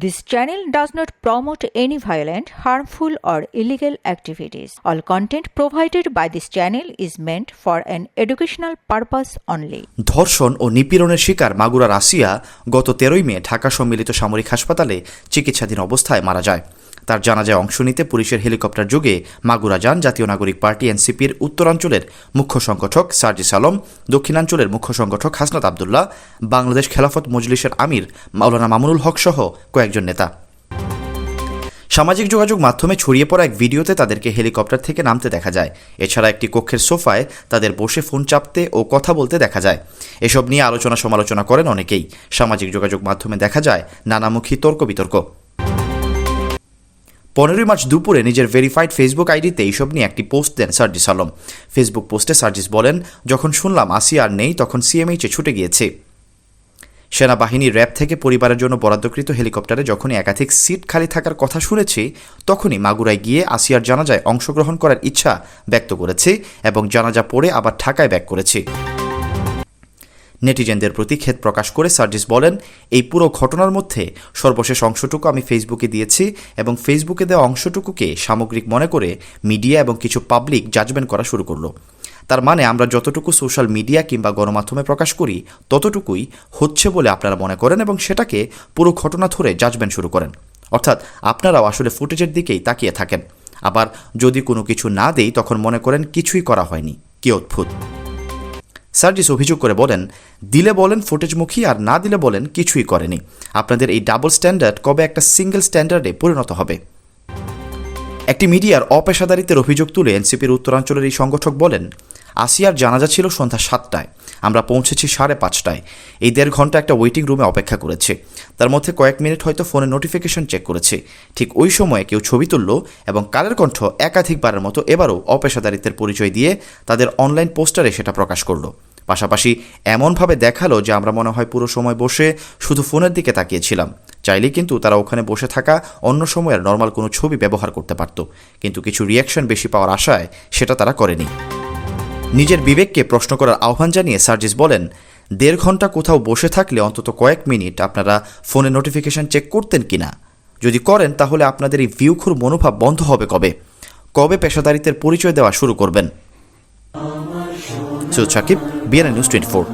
This channel does not promote any violent, harmful, or illegal activities. All content provided by this channel is meant for an educational purpose only. ধর্ষণ ও নিপীড়নের শিকার Magura Russia গত তেরোই মে ঢাকা সম্মিলিত সামরিক হাসপাতালে চিকিৎসাধীন অবস্থায় মারা যায় তার জানাজায় অংশ নিতে পুলিশের হেলিকপ্টার যোগে মাগুরা যান জাতীয় নাগরিক পার্টি এনসিপির উত্তরাঞ্চলের মুখ্য সংগঠক সার্জিস আলম, দক্ষিণাঞ্চলের মুখ্য সংগঠক হাসনাত আবদুল্লাহ, বাংলাদেশ খেলাফত মজলিসের আমির মাওলানা মামুনুল হক সহ কয়েকজন নেতা। সামাজিক যোগাযোগ মাধ্যমে ছড়িয়ে পড়া এক ভিডিওতে তাদেরকে হেলিকপ্টার থেকে নামতে দেখা যায়। এছাড়া একটি কক্ষের সোফায় তাদের বসে ফোন চাপতে ও কথা বলতে দেখা যায়। এসব নিয়ে আলোচনা সমালোচনা করেন অনেকেই। সামাজিক যোগাযোগ মাধ্যমে দেখা যায় নানামুখী তর্ক বিতর্ক পনেরোই মার্চ দুপুরে নিজের ভেরিফাইড ফেসবুক আইডিতে এইসব নিয়ে একটি পোস্ট দেন সার্জিস আলম। ফেসবুক পোস্টে সার্জিস বলেন, যখন শুনলাম আসি আর নেই, তখন সিএমএইচে ছুটে গিয়েছে। সেনাবাহিনী র্যাব থেকে পরিবারের জন্য বরাদ্দকৃত হেলিকপ্টারে যখনই একাধিক সিট খালি থাকার কথা শুনেছি, তখনই মাগুরায় গিয়ে আসিয়ার জানাজায় অংশগ্রহণ করার ইচ্ছা ব্যক্ত করেছি এবং জানাজা পড়ে আবার ঢাকায় ব্যাক করেছি। নেটিজেনদের প্রতি ক্ষেত প্রকাশ করে সার্জিস বলেন, এই পুরো ঘটনার মধ্যে সর্বশেষ অংশটুকু আমি ফেসবুকে দিয়েছি এবং ফেসবুকে দেওয়া অংশটুকুকে সামগ্রিক মনে করে মিডিয়া এবং কিছু পাবলিক জাজমেন্ট করা শুরু করল। তার মানে আমরা যতটুকু সোশ্যাল মিডিয়া কিংবা গণমাধ্যমে প্রকাশ করি, ততটুকুই হচ্ছে বলে আপনারা মনে করেন এবং সেটাকে পুরো ঘটনা ধরে জাজমেন্ট শুরু করেন। অর্থাৎ আপনারাও আসলে ফুটেজের দিকেই তাকিয়ে থাকেন। আবার যদি কোনো কিছু না দেই, তখন মনে করেন কিছুই করা হয়নি। কি অদ্ভুত! সার্জিস অভিযোগ করে বলেন, দিলে বলেন ফুটেজমুখী আর না দিলে বলেন কিছুই করেনি। আপনাদের এই ডাবল স্ট্যান্ডার্ড কবে একটা সিঙ্গেল স্ট্যান্ডার্ডে পরিণত হবে? একটি মিডিয়ার অপেশাদারিত্বের অভিযোগ তুলে এনসিপির উত্তরাঞ্চলের এই সংগঠক বলেন, আসিয়ার জানাজা ছিল সন্ধ্যা সাতটায়, আমরা পৌঁছেছি সাড়ে পাঁচটায়। এই দেড় ঘণ্টা একটা ওয়েটিং রুমে অপেক্ষা করেছে। তার মধ্যে কয়েক মিনিট হয়তো ফোনে নোটিফিকেশন চেক করেছে। ঠিক ওই সময়ে কেউ ছবি তুলল এবং কালের কণ্ঠ একাধিকবারের মতো এবারও অপেশাদারিত্বের পরিচয় দিয়ে তাদের অনলাইন পোস্টারে সেটা প্রকাশ করল। পাশাপাশি এমনভাবে দেখাল যে আমরা মনে হয় পুরো সময় বসে শুধু ফোনের দিকে তাকিয়েছিলাম। চাইলে কিন্তু তারা ওখানে বসে থাকা অন্য সময়ের নর্মাল কোনো ছবি ব্যবহার করতে পারত। কিন্তু কিছু রিয়াকশন বেশি পাওয়ার আশায় সেটা তারা করেনি। নিজের বিবেককে প্রশ্ন করার আহ্বান জানিয়ে সার্জিস বলেন, দেড় ঘণ্টা কোথাও বসে থাকলে অন্তত কয়েক মিনিট আপনারা ফোনে নোটিফিকেশন চেক করতেন কিনা যদি করেন তাহলে আপনাদের এই ভিউখুর মনোভাব বন্ধ হবে কবে? কবে পেশাদারিত্বের পরিচয় দেওয়া শুরু করবেন? Sakib BNA news twenty four.